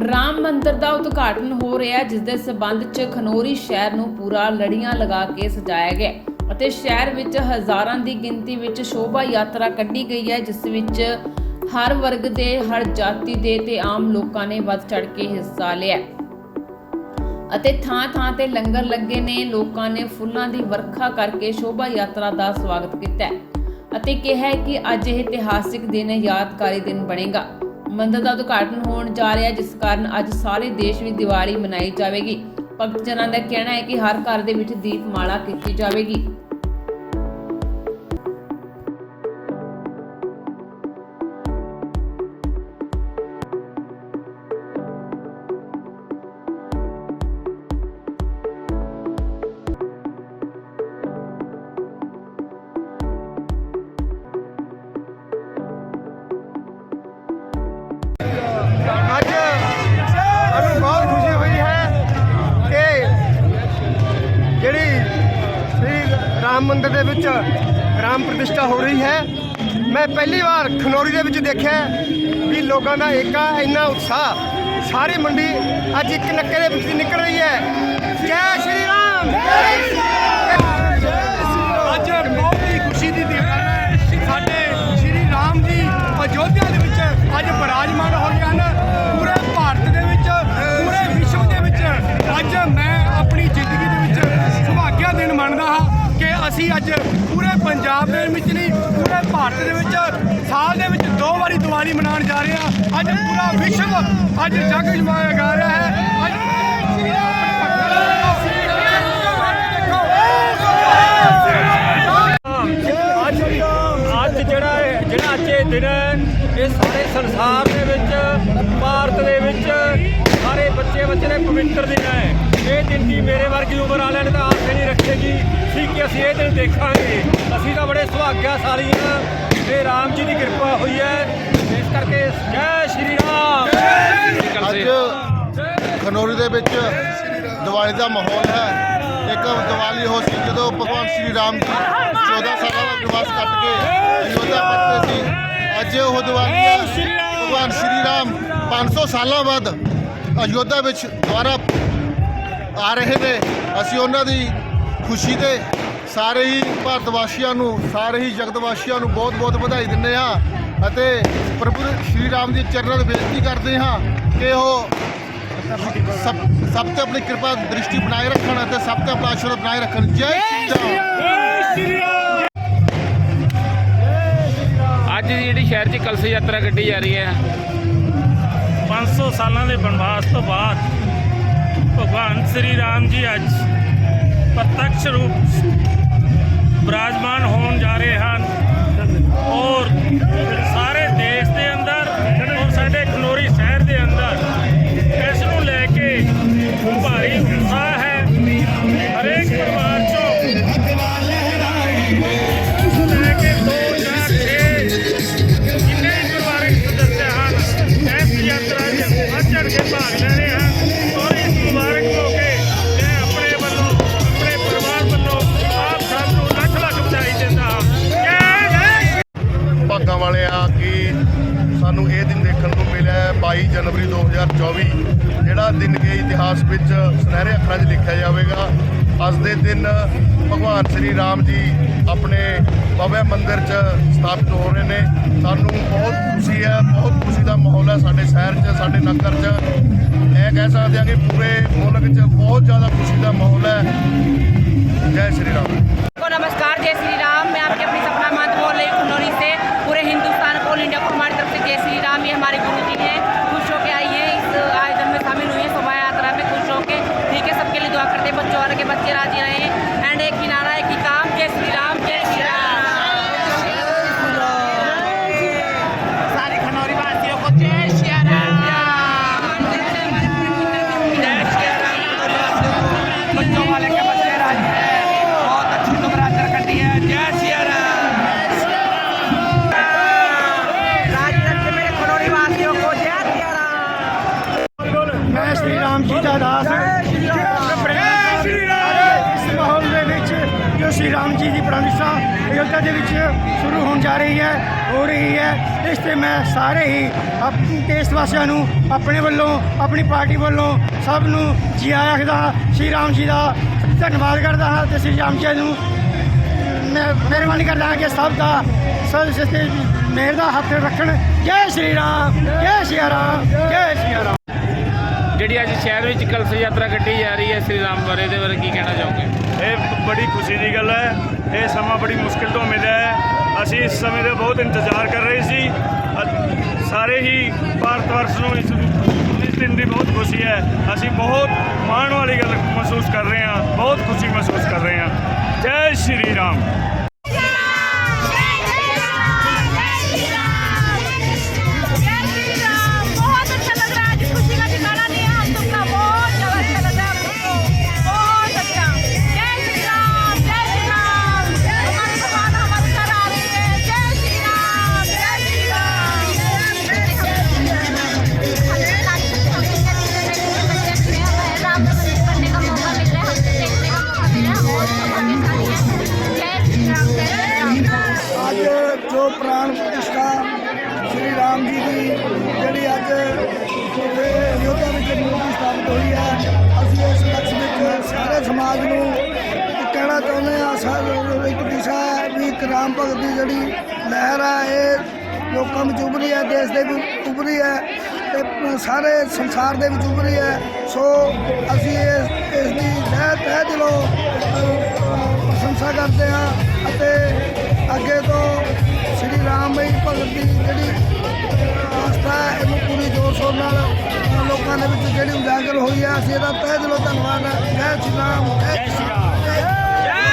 ਰਾਮ ਮੰਦਿਰ ਦਾ ਉਦਘਾਟਨ ਹੋ ਰਿਹਾ ਹੈ, ਜਿਸ ਦੇ ਸਬੰਧ 'ਚ ਖਨੋਰੀ ਸ਼ਹਿਰ ਨੂੰ ਪੂਰਾ ਲੜੀਆਂ ਲਗਾ ਕੇ ਸਜਾਇਆ ਗਿਆ ਅਤੇ ਸ਼ਹਿਰ ਵਿੱਚ ਹਜ਼ਾਰਾਂ ਦੀ ਗਿਣਤੀ ਵਿੱਚ ਸ਼ੋਭਾ ਯਾਤਰਾ ਕੱਢੀ ਗਈ ਹੈ ਜਿਸ ਵਿੱਚ ਹਰ ਵਰਗ ਦੇ ਹਰ ਜਾਤੀ ਦੇ ਤੇ ਆਮ ਲੋਕਾਂ ਨੇ ਵੱਧ ਚੜ ਕੇ ਹਿੱਸਾ ਲਿਆ ਅਤੇ ਥਾਂ-ਥਾਂ ਤੇ ਲੰਗਰ ਲੱਗੇ ਨੇ ਲੋਕਾਂ ਨੇ ਫੁੱਲਾਂ ਦੀ ਵਰਖਾ ਕਰਕੇ ਸ਼ੋਭਾ ਯਾਤਰਾ ਦਾ ਸਵਾਗਤ ਕੀਤਾ ਅਤੇ ਕਿਹਾ ਹੈ ਕਿ ਅੱਜ ਇਹ ਇਤਿਹਾਸਿਕ ਦਿਨ ਯਾਦਗਾਰੀ ਦਿਨ ਬਣੇਗਾ। ਮੰਦਰ ਦਾ ਉਦਘਾਟਨ ਹੋਣ ਜਾ ਰਿਹਾ ਜਿਸ ਕਾਰਨ ਅੱਜ ਸਾਰੇ ਦੇਸ਼ ਵਿੱਚ ਦੀਵਾਲੀ ਮਨਾਈ ਜਾਵੇਗੀ। ਭਗਤ ਜਨਾਂ ਦਾ ਕਹਿਣਾ ਹੈ ਕਿ ਹਰ ਘਰ ਦੇ ਵਿੱਚ ਦੀਪਮਾਲਾ ਕੀਤੀ ਜਾਵੇਗੀ। ਰਾਮ ਮੰਦਿਰ ਦੇ ਵਿੱਚ ਰਾਮ ਪ੍ਰਤਿਸ਼ਠਾ ਹੋ ਰਹੀ ਹੈ। ਮੈਂ ਪਹਿਲੀ ਵਾਰ ਖਨੌਰੀ ਦੇ ਵਿੱਚ ਦੇਖਿਆ ਵੀ ਲੋਕਾਂ ਦਾ ਏਕਾ ਇੰਨਾ ਉਤਸ਼ਾਹ ਸਾਰੀ ਮੰਡੀ ਅੱਜ ਇੱਕ ਨੱਕੇ ਦੇ ਵਿੱਚ ਨਿਕਲ ਰਹੀ ਹੈ। ਜੈ ਸ਼੍ਰੀ ਰਾਮ! ਅੱਜ ਬਹੁਤ ਹੀ ਖੁਸ਼ੀ ਦੀ ਦਿਨ ਪੰਜਾਬ ਦੇ ਵਿੱਚ ਨਹੀਂ, ਪੂਰੇ ਭਾਰਤ ਦੇ ਵਿੱਚ ਸਾਲ ਦੇ ਵਿੱਚ ਦੋ ਵਾਰੀ ਦੀਵਾਲੀ ਮਨਾਉਣ ਜਾ ਰਹੇ ਹਾਂ। ਅੱਜ ਪੂਰਾ ਵਿਸ਼ਵ ਅੱਜ ਜਗ ਜਮਾਇਆ ਗਾ ਰਿਹਾ ਹੈ। ਅੱਜ ਅੱਜ ਜਿਹੜਾ ਜਿਹੜਾ ਅੱਜ ਇਹ ਦਿਨ ਹੈ, ਇਹ ਸਾਰੇ ਸੰਸਾਰ ਦੇ ਵਿੱਚ, ਭਾਰਤ ਦੇ ਵਿੱਚ ਸਾਰੇ ਬੱਚੇ ਬੱਚੇ ਦੇ ਪਵਿੱਤਰ ਦਿਨ ਹੈ। ਇਹ ਦਿਨ ਦੀ ਮੇਰੇ ਵਰਗੀ ਉਮਰ ਵਾਲਿਆਂ ਨੇ ਤਾਂ ਆਸ ਨਹੀਂ ਰੱਖੇਗੀ ਸੀ ਕਿ ਅਸੀਂ ਇਹ ਦਿਨ ਦੇਖਾਂਗੇ। ਅਸੀਂ ਤਾਂ ਬੜੇ ਸੁਹਾਗਿਆਸ਼ਾਲੀ ਹਾਂ ਤੇ ਰਾਮ ਜੀ ਦੀ ਕਿਰਪਾ ਹੋਈ ਹੈ। ਇਸ ਕਰਕੇ ਜੈ ਸ਼੍ਰੀ ਰਾਮ। ਅੱਜ ਖਨੌਰੀ ਦੇ ਵਿੱਚ ਦੀਵਾਲੀ ਦਾ ਮਾਹੌਲ ਹੈ। ਇੱਕ ਦੀਵਾਲੀ ਹੋ ਸੀ ਜਦੋਂ ਭਗਵਾਨ ਸ਼੍ਰੀ ਰਾਮ ਜੀ 14 ਸਾਲਾਂ ਦਾ ਨਿਵਾਸ ਕੱਟ ਕੇ ਅਯੋਧਿਆ ਪਰਤੇ ਸੀ। ਅੱਜ ਉਹ ਦੀਵਾਲੀ ਹੈ। ਭਗਵਾਨ ਸ਼੍ਰੀ ਰਾਮ 500 ਸਾਲਾਂ ਬਾਅਦ ਅਯੋਧਿਆ ਵਿੱਚ ਦੁਬਾਰਾ ਆ ਰਹੇ ਨੇ। ਅਸੀਂ ਉਹਨਾਂ ਦੀ ਖੁਸ਼ੀ ਤੇ ਸਾਰੇ ਹੀ ਭਾਰਤ ਵਾਸੀਆਂ ਨੂੰ ਸਾਰੇ ਹੀ ਜਗਤ ਵਾਸੀਆਂ ਨੂੰ ਬਹੁਤ-ਬਹੁਤ ਵਧਾਈ ਦਿੰਦੇ ਹਾਂ ਅਤੇ ਪ੍ਰਭੂ ਸ਼੍ਰੀ ਰਾਮ ਦੀ ਚਰਨਾਂ 'ਤੇ ਬੇਨਤੀ ਕਰਦੇ ਹਾਂ ਕਿ ਉਹ ਸਭ ਸਭ ਤੇ ਆਪਣੀ ਕਿਰਪਾ ਦ੍ਰਿਸ਼ਟੀ ਬਣਾਏ ਰੱਖਣ ਅਤੇ ਸਭ ਤੇ ਆਪਣਾ ਆਸ਼ੀਰਵਾਦ ਬਣਾਏ ਰੱਖਣ। ਜੈ ਸ਼੍ਰੀ ਰਾਮ। ਅੱਜ ਦੀ ਜਿਹੜੀ ਸ਼ਹਿਰ 'ਚ ਕਲਸ਼ ਯਾਤਰਾ ਕੱਢੀ ਜਾ ਰਹੀ ਹੈ। 500 ਸਾਲਾਂ ਦੇ ਬਨਵਾਸ ਤੋਂ ਬਾਅਦ ਭਗਵਾਨ ਸ੍ਰੀ ਰਾਮ ਜੀ ਅੱਜ ਪ੍ਰਤੱਖ ਰੂਪ ਬਿਰਾਜਮਾਨ ਹੋਣ ਜਾ ਰਹੇ ਹਨ ਔਰ ਸਾਰੇ ਸਾਨੂੰ ਇਹ ਦਿਨ ਦੇਖਣ ਨੂੰ ਮਿਲਿਆ ਹੈ 22 ਜਨਵਰੀ 2024 ਜਿਹੜਾ ਦਿਨ ਕੇ ਇਤਿਹਾਸ ਵਿੱਚ ਸੁਨਹਿਰੇ ਅੱਖਰਾਂ 'ਚ ਲਿਖਿਆ ਜਾਵੇਗਾ। ਅੱਜ ਦੇ ਦਿਨ ਭਗਵਾਨ ਸ੍ਰੀ ਰਾਮ ਜੀ ਆਪਣੇ ਬਾਬੇ ਮੰਦਿਰ 'ਚ ਸਥਾਪਿਤ ਹੋ ਰਹੇ ਨੇ। ਸਾਨੂੰ ਬਹੁਤ ਖੁਸ਼ੀ ਹੈ, ਬਹੁਤ ਖੁਸ਼ੀ ਦਾ ਮਾਹੌਲ ਹੈ ਸਾਡੇ ਸ਼ਹਿਰ 'ਚ, ਸਾਡੇ ਨਗਰ 'ਚ। ਇਹ ਕਹਿ ਸਕਦੇ ਹਾਂ ਕਿ ਪੂਰੇ ਮੁਲਕ 'ਚ ਬਹੁਤ ਜ਼ਿਆਦਾ ਖੁਸ਼ੀ ਦਾ ਮਾਹੌਲ ਹੈ। ਜੈ ਸ੍ਰੀ ਰਾਮ। ਨਮਸਕਾਰ, ਜੈ ਸ੍ਰੀ ਰਾਮ। ਮੈਂ ਆਪਕੇ ਆਪਣੀ ਸ਼੍ਰੀ ਰਾਮ ਜੀ ਦੀ ਪ੍ਰਤਿਸ਼ਠਾ ਅਯੋਧਿਆ ਦੇ ਵਿੱਚ ਸ਼ੁਰੂ ਹੋਣ ਜਾ ਰਹੀ ਹੈ, ਹੋ ਰਹੀ ਹੈ। ਇਸ ਤੇ ਮੈਂ ਸਾਰੇ ਹੀ ਦੇਸ਼ ਵਾਸੀਆਂ ਨੂੰ, ਆਪਣੇ ਵੱਲੋਂ, ਆਪਣੀ ਪਾਰਟੀ ਵੱਲੋਂ ਸਭ ਨੂੰ ਜੀ ਆਇਆਂ ਆਖਦਾ ਸ਼੍ਰੀ ਰਾਮ ਜੀ ਦਾ ਧੰਨਵਾਦ ਕਰਦਾ ਹਾਂ ਤੇ ਸ਼੍ਰੀ ਰਾਮ ਜੀ ਨੂੰ ਮੈਂ ਮਿਹਰਬਾਨੀ ਕਰਦਾ ਹਾਂ ਕਿ ਸਭ ਦਾ ਸਭ ਸਿੱਤੇ ਮੇਰ ਦਾ ਹੱਥ ਰੱਖਣ। ਜੈ ਸ਼੍ਰੀ ਰਾਮ, ਜੈ ਸ਼੍ਰੀ ਰਾਮ, ਜੈ ਸ਼੍ਰੀ ਰਾਮ। ਜਿਹੜੀ ਅੱਜ ਸ਼ਹਿਰ ਵਿੱਚ ਕਲਸ਼ ਯਾਤਰਾ ਕੱਢੀ ਜਾ ਰਹੀ ਹੈ ਸ੍ਰੀ ਰਾਮ ਬਾਰੇ ਦੇ ਬਾਰੇ ਕੀ ਕਹਿਣਾ ਚਾਹੋਗੇ? ਇਹ ਬੜੀ ਖੁਸ਼ੀ ਦੀ ਗੱਲ ਹੈ। ਇਹ ਸਮਾਂ ਬੜੀ ਮੁਸ਼ਕਿਲ ਤੋਂ ਮਿਲਿਆ ਹੈ। ਅਸੀਂ ਇਸ ਸਮੇਂ ਦਾ ਬਹੁਤ ਇੰਤਜ਼ਾਰ ਕਰ ਰਹੇ ਸੀ। ਸਾਰੇ ਹੀ ਭਾਰਤ ਵਰਸ਼ ਨੂੰ, ਇਸ ਦਿਨ ਦੀ ਬਹੁਤ ਖੁਸ਼ੀ ਹੈ। ਅਸੀਂ ਬਹੁਤ ਮਾਣ ਵਾਲੀ ਗੱਲ ਮਹਿਸੂਸ ਕਰ ਰਹੇ ਹਾਂ। ਬਹੁਤ ਖੁਸ਼ੀ ਮਹਿਸੂਸ ਕਰ ਰਹੇ ਹਾਂ। ਜੈ ਸ਼੍ਰੀ ਰਾਮ। ਪ੍ਰਤਿਸ਼ਠਾ ਸ਼੍ਰੀ ਰਾਮ ਜੀ ਦੀ ਜਿਹੜੀ ਅੱਜ ਇੱਥੇ ਅਯੋਧਿਆ ਵਿੱਚ ਮੂਰਤੀ ਸਥਾਪਿਤ ਹੋਈ ਹੈ। ਅਸੀਂ ਇਸ ਲਕਸ਼ ਵਿੱਚ ਸਾਰੇ ਸਮਾਜ ਨੂੰ ਕਹਿਣਾ ਚਾਹੁੰਦੇ ਹਾਂ ਸਾਰੇ ਇੱਕ ਦਿਸ਼ਾ ਹੈ ਵੀ ਇੱਕ ਰਾਮ ਭਗਤ ਦੀ ਜਿਹੜੀ ਲਹਿਰ ਆ ਇਹ ਲੋਕਾਂ ਵਿੱਚ ਉਭਰੀ ਹੈ, ਦੇਸ਼ ਦੇ ਵਿੱਚ ਉੱਭਰੀ ਹੈ ਤੇ ਸਾਰੇ ਸੰਸਾਰ ਦੇ ਵਿੱਚ ਉਭਰੀ ਹੈ। ਸੋ ਅਸੀਂ ਇਸ ਇਸ ਦੀ ਤਹਿ ਤਹਿ ਦਿਲੋਂ ਪ੍ਰਸ਼ੰਸਾ ਕਰਦੇ ਹਾਂ। ਰਾਮ ਦੀ ਜਿਹੜੀ ਆਸਥਾ ਹੈ, ਇਹਨੂੰ ਪੂਰੀ ਜੋਰ ਸ਼ੋਰ ਨਾਲ ਲੋਕਾਂ ਦੇ ਵਿੱਚ ਜਿਹੜੀ ਉਜਾਗਰ ਹੋਈ ਹੈ, ਅਸੀਂ ਇਹਦਾ ਤਹਿ ਦਿਲੋਂ ਧੰਨਵਾਦ ਹੈ। ਜੈ ਸ਼੍ਰੀ ਰਾਮ, ਜੈ ਸ਼੍ਰੀ ਰਾਮ